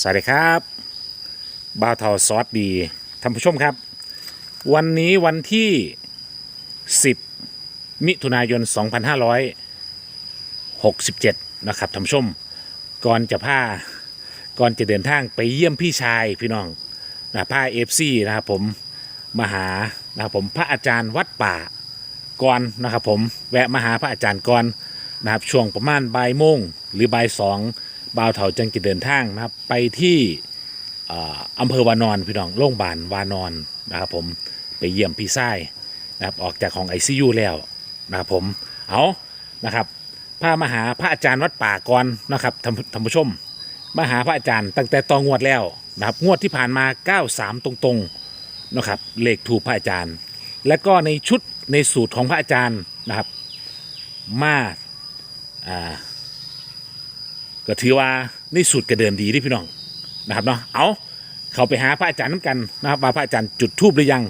สวัสดีครับบ่าวเทาซอสดีท่านผู้ชมครับ วันนี้วันที่ 10 มิถุนายน 2567 นะครับท่านผู้ชม ก่อนจะพาก่อนจะเดินทางไปเยี่ยมพี่ชายพี่น้องนะพาเอฟซีนะครับผมมาหานะครับผมพระอาจารย์วัดป่าก่อนนะครับผมแวะมาหาพระอาจารย์ก่อนนะครับช่วงประมาณบ่ายโมงหรือบ่ายสอง บ่าวเถาจังจะเดินทางนะครับ ไปที่อำเภอวานอนพี่น้องโรงพยาบาลวานอนนะครับผมไปเยี่ยมพี่ชายนะครับออกจากของไอซียูแล้วนะครับผมเอานะครับพามาหาพระอาจารย์วัดป่าก่อนนะครับท่านท่านผู้ชมมาหาพระอาจารย์ตั้งแต่ตองวดแล้วนะครับงวดที่ผ่านมา 93 ตรงๆนะครับเลขถูกพระอาจารย์ และก็ในชุดในสูตรของพระอาจารย์นะครับมาอ่า ก็ถือว่าในสูตรกระเดินดีที่พี่น้องนะครับเนาะเอาเขาไปหาพระอาจารย์น้ำกันนะครับว่าพระอาจารย์จุดทูบหรือยัง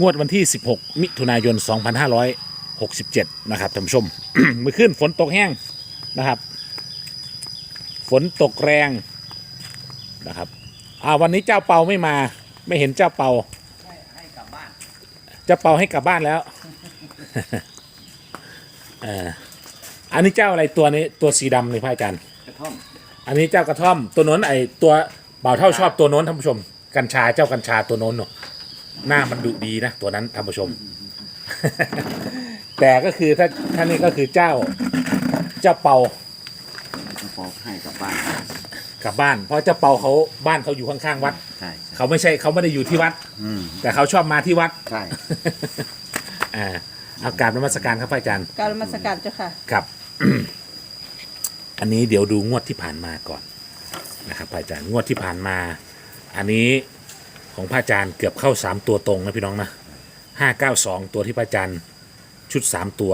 งวดวันที่ 16 มิถุนายน 2567 นะครับท่านผู้ชม เมื่อคืนฝนตกแห้งนะครับ ฝนตกแรงนะครับอ่าวันนี้เจ้าเปาไม่มา ไม่เห็นเจ้าเปาให้กลับบ้านเจ้าเปาให้กลับบ้านแล้วอ่ออันนี้เจ้าอะไรตัวนี้ตัวสีดำเลยพระอาจารย์ กระท่อมอันนี้เจ้ากระท่อมตัวโน้นไอตัวเป่าเท่าชอบตัวโน้นท่านผู้ชม กัญชาเจ้ากัญชาตัวโน้นเนอะหน้ามันดุดีนะตัวนั้นท่านผู้ชม แต่ก็คือถ้าท่านนี้ก็คือเจ้าเจ้าเปากระป๋องให้กลับบ้านกลับบ้าน เพราะเจ้าเปาเขาบ้านเขาอยู่ข้างๆวัดใช่เขาไม่ใช่เขาไม่ได้อยู่ที่วัด อืมแต่เขาชอบมาที่วัด ใช่อ่าเอากราบนมัสการครับพระอาจารย์ การนมาสการเจ้าค่ะ ครับ อันนี้เดี๋ยวดูงวดที่ผ่านมาก่อนนะครับพระอาจารย์งวดที่ผ่านมา อันนี้ของพระอาจารย์เกือบเข้าสามตัวตรงนะพี่น้องนะห้าเก้าสองตัวที่พระอาจารย์ชุดสามตัว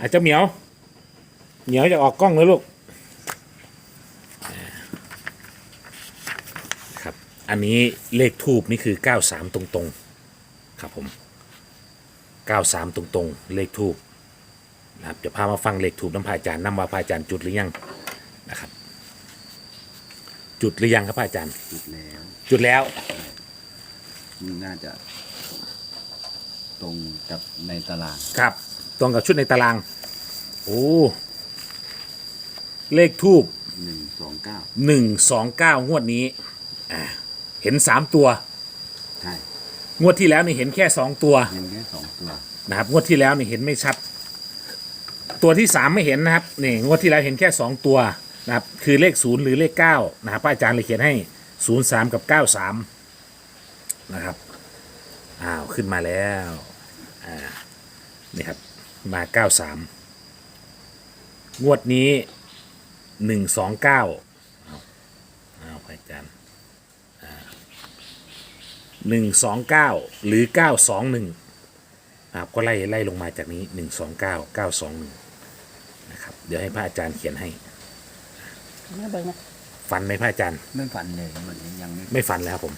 อาจจะเหมียว เหมียวจะออกกล้องเลยลูกครับอันนี้เลขทูบนี่คือเก้าสามตรงๆ ครับผมเก้าสามตรงๆ เลขทูบนะครับจะพามาฟังเลขถูกน้ำพระอาจารย์น้ำว่าพระอาจารย์จุดหรือยัง นะครับ จุดหรือยังครับพระอาจารย์ จุดแล้ว จุดแล้วนี่น่าจะ ตรงกับในตาราง ครับ ตรงกับชุดในตาราง โอ้ เลขทูบหนึ่งสองเก้าหนึ่งสองเก้างวดนี้ อ่า เห็นสามตัว ใช่ งวดที่แล้วนี่เห็นแค่สองตัว เห็นแค่สองตัว นะครับ งวดที่แล้วนี่เห็นไม่ชัด ตัวที่สามไม่เห็นนะครับ นี่ งวดที่แล้วเห็นแค่สองตัว นะครับคือเลขศูนย์หรือเลขเก้านะครับพระอาจารย์เลยเขียนให้ศูนย์สามกับเก้าสามนะครับอ้าวขึ้นมาแล้วอ่านี่ครับมาเก้าสามงวดนี้หนึ่งสองเก้าเอาพระอาจารย์หนึ่งสองเก้าหรือเก้าสองหนึ่งนะครับก็ไล่ไล่ลงมาจากนี้หนึ่งสองเก้าเก้าสองหนึ่งนะครับเดี๋ยวให้พระอาจารย์เขียนให้ มาเบิ่งนะฟันไหมพระอาจารย์ ไม่ฝันเลยวันนี้ยังไม่ไม่ฟันแล้วครับผม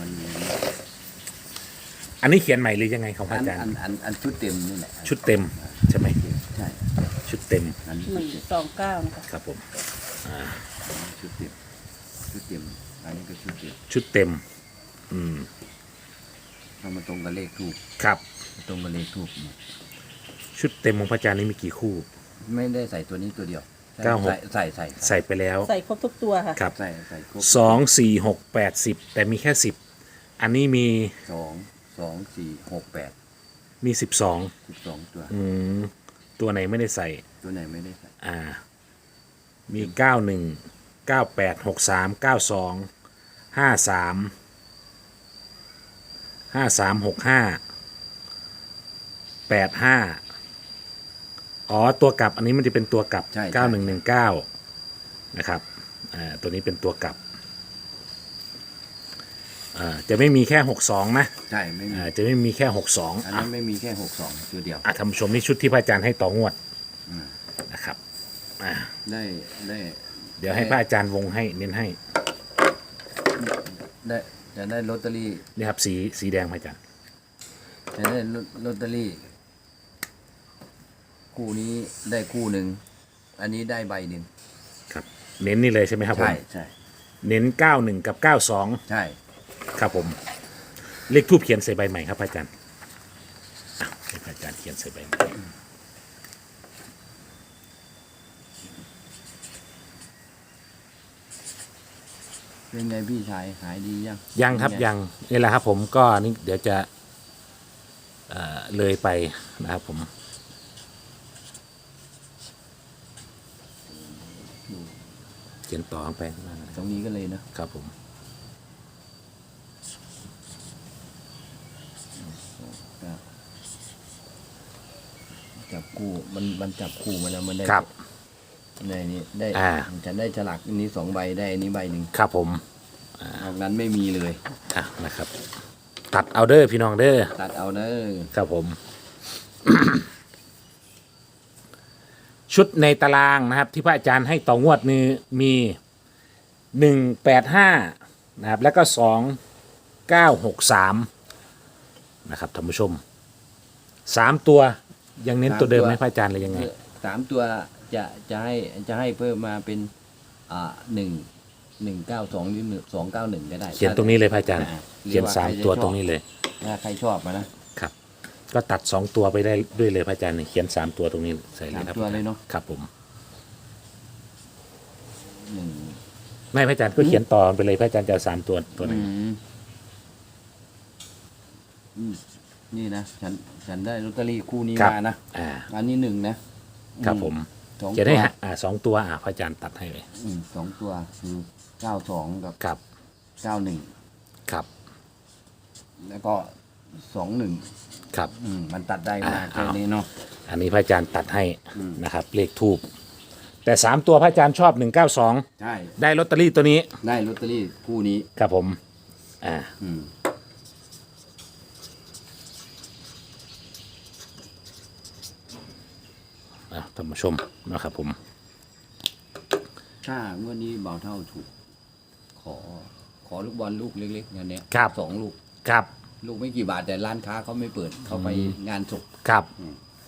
วันนี้อันนี้เขียนใหม่หรือยังไงของพอัระนอาจารย์ อันอันอันชุดเต็มนี่แหละชุดเต็มใช่ไหม ใช่ชุดเต็มอันนี้หนึ่งสองเก้านะคะครับผมชุดเต็มชุดเต็มอันนี้ก็ชุดเต็มชุดเต็ม อืมถ้ามาตรงกับเลขทูบครับ ตรงกับเลขทูบชุดเต็มของพระอาจารย์นี่มีกี่คู่ ไม่ได้ใส่ตัวนี้ตัวเดียว เก้าหก ใส่ใส่ใส่ใส่ไปแล้วใส่ครบทุกตัวค่ะ ครับใส่ใส่ครบสองสี่หกแปดสิบแต่มีแค่สิบอันนี้มีสองสองสี่หกแปดมีสิบสองสิบสองตัว อืมตัวไหนไม่ได้ใส่ ตัวไหนไม่ได้ใส่อ่า มีเก้าหนึ่งเก้าแปดหกสามเก้าสองห้าสามห้าสามหกห้าแปดห้า อ๋อ ตัวกลับอันนี้มันจะเป็นตัวกลับเก้าหนึ่งหนึ่งเก้านะครับอ่าตัวนี้เป็นตัวกลับอ่าจะไม่มีแค่หกสองนะใช่ไม่มีอ่าจะไม่มีแค่หกสองอันนั้นไม่มีแค่หกสองตัวเดียว อะท่านผู้ชมนี่ชุดที่พระอาจารย์ให้ต่องวดอืม นะครับอ่าได้ได้เดี๋ยวให้พระอาจารย์วงให้เน้นให้ได้จะได้ลอตเตอรี่นี่ครับสีสีแดงพระอาจารย์จะได้ลอตเตอรี่ คู่นี้ได้คู่หนึ่ง อันนี้ได้ใบหนึ่งครับเน้นนี่เลยใช่ไหมครับผมใช่ใช่เน้นเก้าหนึ่งกับเก้าสองใช่ ครับผม เลขทูบเขียนใส่ใบใหม่ครับพระอาจารย์อะให้พระอาจารย์เขียนใส่ใบใหม่เป็นไงพี่ชายหายดียังยังครับเป็นไยังนี่แหละครับผมก็นี่เดี๋ยวจะเอ่อเลยไปนะครับผม ขียนต่อไปข้างหน้านะครับตรงนี้ก็เลยนะครับผมจับคู่มันมันจับคู่มาแล้วมันได้ครับในนี้ได้อ่า ฉันได้ฉลากอันนี้สองใบได้อันนี้ใบหนึ่งครับผมนอกนั้นไม่มีเลย อะนะครับ ตัดเอาเด้อพี่น้องเด้อตัดเอาเนอะครับผม ชุดในตารางนะครับ ที่พระอาจารย์ให้ต่องวดนี้มีหนึ่งแปดห้านะครับแล้วก็สองเก้าหกสามนะครับท่านผู้ชมสามตัวยังเน้นตัวเดิมไหมพระอาจารย์หรือยังไง สามตัวจะจะให้จะให้เพิ่มมาเป็นอ่าหนึ่งหนึ่งเก้าสองหรือสองเก้าหนึ่งก็ได้เขียนตรงนี้เลยพระอาจารย์ อ่าเขียนสามตัวตรงนี้เลย ถ้าใครชอบมานะครับ ก็ตัดสองตัวไปได้ด้วยเลยพระอาจารย์นี่เขียนสามตัวตรงนี้ใส่เลยครับสามตัวเลยเนอะ ครับผมหนึ่งไม่พระอาจารย์ก็เขียนต่อไปเลยพระอาจารย์จะเอาสามตัวตัวหนึงอืมอืมนี่นะฉันฉันได้ลอตเตอรี่คู่นี้มานะอ่า อันนี้หนึ่งนะครับผมสองเขียนตัให้วฮะอ่าสองตัวอ่าพระอาจารย์ตัดให้เลยอืมสองตัวคือเก้าสองกับครับเก้าหนึ่งครับแล้วก็สองหนึ่ง ครับ อืมมันตัดได้มาอ่า แค่นี้เนาะ อันนี้พระอาจารย์ตัดให้อืม นะครับ เลขทูบแต่สามตัวพระอาจารย์ชอบหนึ่งเก้าสองใช่ ได้ลอตเตอรี่ตัวนี้ได้ลอตเตอรี่คู่นี้ ครับผมอ่าอืมอะท่านผู้ชมนะครับผมถ้างวดนี้เบาเท่าถูก ขอ ขอลูกบอลลูกเล็กๆงานเนี้ยครับสองลูก ครับ ลูกไม่กี่บาทแต่ร้านค้าเขาไม่เปิดเขาไปงานศพครับ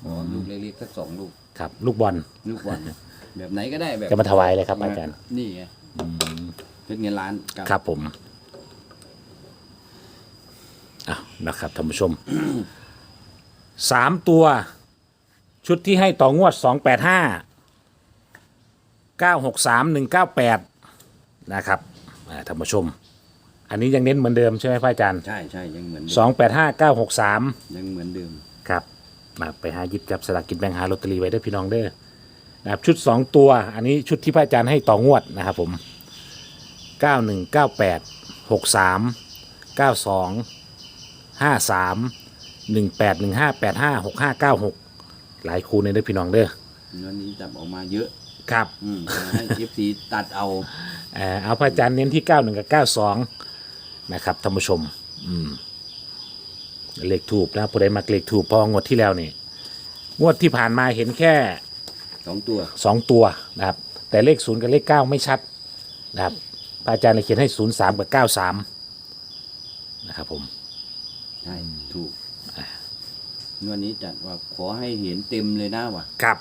ขอลูกเล็กๆสักสองลูกครับ ลูกบอลลูกบอลแบบไหนก็ได้แบบจะมาถวายเลยครับอาจารย์นี่ไงเป็นเงินล้านกับครับผมอะนะครับท่านผู้ชม สามตัว ชุดที่ให้ต่องวดสองแปดห้าเก้าหกสามหนึ่งเก้าแปดนะครับอ่าท่านผู้ชม อันนี้ยังเน้นเหมือนเดิมใช่ไหมพระอาจารย์ใช่ใช่ยังเหมือนเดิมสองแปดห้าเก้าหกสามยังเหมือนเดิมครับมาไปหาหยิบจับสลากกินแบ่งหาลอตเตอรี่ไว้ได้อพี่น้องเด้อนะครับชุดสองตัว อันนี้ชุดที่พระอาจารย์ให้ต่องวดนะครับผมเก้าหนึ่งเก้าแปดหกสามเก้าสองห้าสามหนึ่งแปดหนึ่งห้าแปดห้าหกห้าเก้าหกหลายคูในเด้อพี่น้องเด้อวันนี้จับออกมาเยอะครับอืมให้เอฟซีตัดเอาเอ่อเอาพระอาจารย์เน้นที่เก้าหนึ่งกับเก้าสอง นะครับท่านผู้ชม อืมเลขถูกนะผู้ใดมักเลขถูกพองวดที่แล้วนี่งวดที่ผ่านมาเห็นแค่สองตัวสองตัวนะครับ แต่เลขศูนย์กับเลขเก้าไม่ชัดนะครับพระอาจารย์เลยเขียนให้ศูนย์สามกับเก้าสามนะครับผม ใช่ถูกวันนี้จัดว่าขอให้เห็นเต็มเลยนะว่ะ ครับ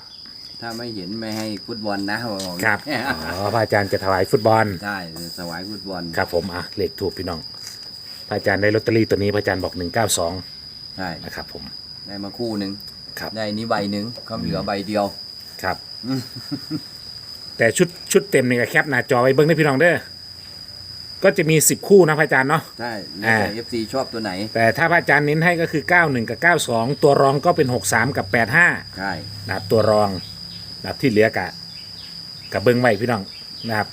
ถ้าไม่เห็นไม่ให้ฟุตบอลนะบอกครับอ๋อพระอาจารย์จะถวายฟุตบอลใช่สวายฟุตบอลครับผมอะเลขถูกพี่น้องพระอาจารย์ได้ลอตเตอรี่ตัวนี้พระอาจารย์บอกหนึ่งเก้าสองใช่นะครับ ผมได้มาคู่หนึ่งครับได้นี้ใบหนึ่งเขาเหลือใบเดียวครับแต่ชุดชุดเต็มนี่ก็แคปหน้าจอไว้เบิ้งได้พี่น้องเด้อก็จะมีสิบคู่นะพระอาจารย์เนาะใช่แล้วแต่อ่าเอฟซีชอบตัวไหน แต่ถ้าพระอาจารย์เน้นให้ก็คือ91กับ92ตัวรองก็เป็น63กับ85ใช่นะครับตัวรอง นะครับที่เหลือกะกับเบิ้งไว้พี่น้องนะครับ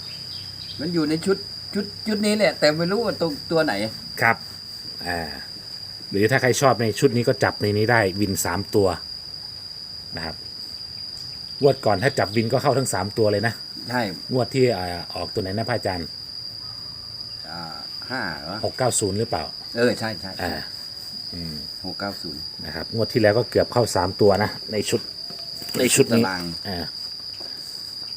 มันอยู่ในชุดชุดชุดนี้แหละแต่ไม่รู้ว่าตัวตัวไหน ครับ อ่า หรือถ้าใครชอบในชุดนี้ก็จับในนี้ได้วิน3ตัวนะครับงวดก่อนถ้าจับวินก็เข้าทั้ง3ตัวเลยนะใช่งวดที่อ่าออกตัวไหนนะพระอาจารย์อ่าห้าเหรอ690หรือเปล่า เออใช่ใช่อ่าหกเก้าศูนย์นะครับ งวดที่แล้วก็เกือบเข้า3ตัวนะในชุด ในชุดนี้ตาราง อ่า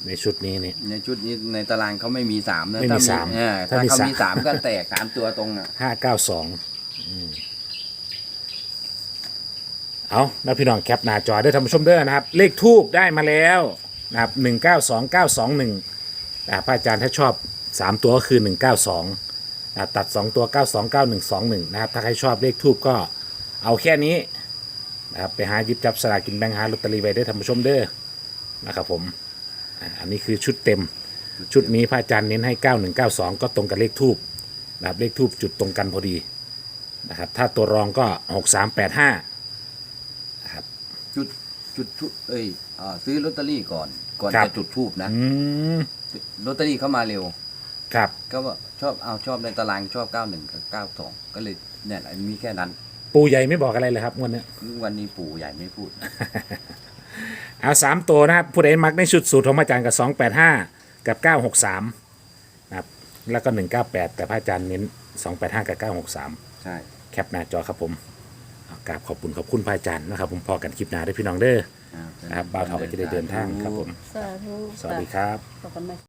ในชุดนี้นี่ในชุดนี้ในตารางเขาไม่มีสามนะไม่มีถ้สามเออถ้าถ้ามีเขาสาม มีสามก็แตกสามตัวตรงอะห้าเก้าสองเอานะพี่น้องแคปหน้าจอได้อท่านผู้ชมเด้อนะครับ เลขทูบได้มาแล้วนะครับหนึ่งเก้าสองเก้าสองหนึ่งพระอาจารย์ถ้าชอบสามตัวก็คือหนึ่งเก้าสองนะตัดสองตัวเก้าสองเก้าหนึ่งสองหนึ่งนะครับ ถ้าใครชอบเลขทูบก็เอาแค่นี้ นะครับไปหาหยิบจับสลากกินแบ่งหาลอตเตอรี่ไว้ได้อท่านผู้ชมเด้อนะครับผมอะอันนี้คือชุดเต็มชุดนี้พระอาจารย์เน้นให้ 9192 ก็ตรงกับเลขทูบนะครับเลขทูบจุดตรงกันพอดีนะครับถ้าตัวรองก็ 6385 จุดจุดทูเอ้ยอ่าซื้อลอตเตอรี่ก่อน ก่อนครับ จะจุดทูบนะอืมลอตเตอรี่เข้ามาเร็ว ครับก็ว่าชอบเอาชอบในตารางชอบ 91กับ92 ก็เลยเนี่ยแหละมีแค่นั้น ปูใหญ่ไม่บอกอะไรเลยครับงวันนี้วันนี้ปู่ใหญ่ไม่พูด เอาสามตัวนะครับ ผู้ใดมักในชุดสูตรของพระอาจารย์กับ285กับ963นะครับแล้วก็198แต่พระอาจารย์เน้น285กับ963ใช่ แคปหน้าจอครับผมเอากราบขอบคุณขอบคุณพระอาจารย์นะครับผมพอกันคลิปหน้าได้อพี่น้องเด้ออ่านะครับบ่าวเฒ่าก็จะได้เดินทางครับผม สาธุสวัสดีครับ ขอบคุณมาก